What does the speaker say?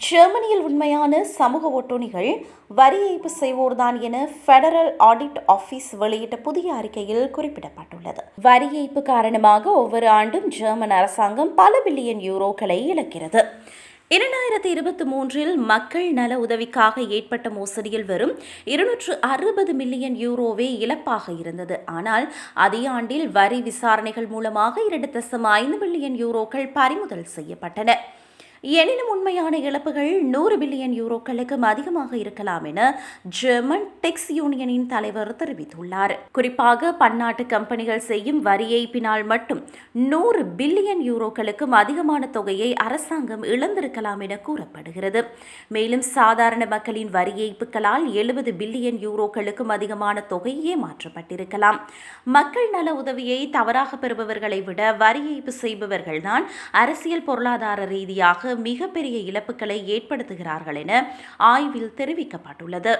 ஜெர்மனியில் உண்மையான சமூக ஒட்டுணிகள் வரி ஏய்ப்பு செய்வோர்தான் என ஃபெடரல் ஆடிட் ஆஃபீஸ் வெளியிட்ட புதிய அறிக்கையில் குறிப்பிடப்பட்டுள்ளது. வரி ஏய்ப்பு காரணமாக ஒவ்வொரு ஆண்டும் ஜெர்மன் அரசாங்கம் பல பில்லியன் யூரோக்களை இழக்கிறது. இரண்டாயிரத்தி இருபத்தி மூன்றில் மக்கள் நல உதவிக்காக ஏற்பட்ட மோசடியில் வரும் இருநூற்று அறுபது மில்லியன் யூரோவே இழப்பாக இருந்தது. ஆனால் அதே ஆண்டில் வரி விசாரணைகள் மூலமாக இரண்டு தசம் ஐந்து மில்லியன் யூரோக்கள் பறிமுதல் செய்யப்பட்டன. எனினும் உண்மையான இழப்புகள் நூறு பில்லியன் யூரோக்களுக்கும் அதிகமாக இருக்கலாம் என ஜெர்மன் டெக்ஸ் யூனியனின் தலைவர் தெரிவித்துள்ளார். குறிப்பாக பன்னாட்டு கம்பெனிகள் செய்யும் வரி ஏய்ப்பினால் மட்டும் நூறு பில்லியன் யூரோக்களுக்கும் அதிகமான தொகையை அரசாங்கம் இழந்திருக்கலாம் என கூறப்படுகிறது. மேலும் சாதாரண மக்களின் வரி ஏய்ப்புகளால் எழுபது பில்லியன் யூரோக்களுக்கும் அதிகமான தொகை ஏமாற்றப்பட்டிருக்கலாம் மக்கள் நல உதவியை தவறாக பெறுபவர்களை விட வரி ஏய்ப்பு செய்பவர்கள்தான் அரசியல் பொருளாதார ரீதியாக மிகப்பெரிய இழப்புகளை ஏற்படுத்துகிறார்கள் என ஆய்வில் தெரிவிக்கப்பட்டுள்ளது.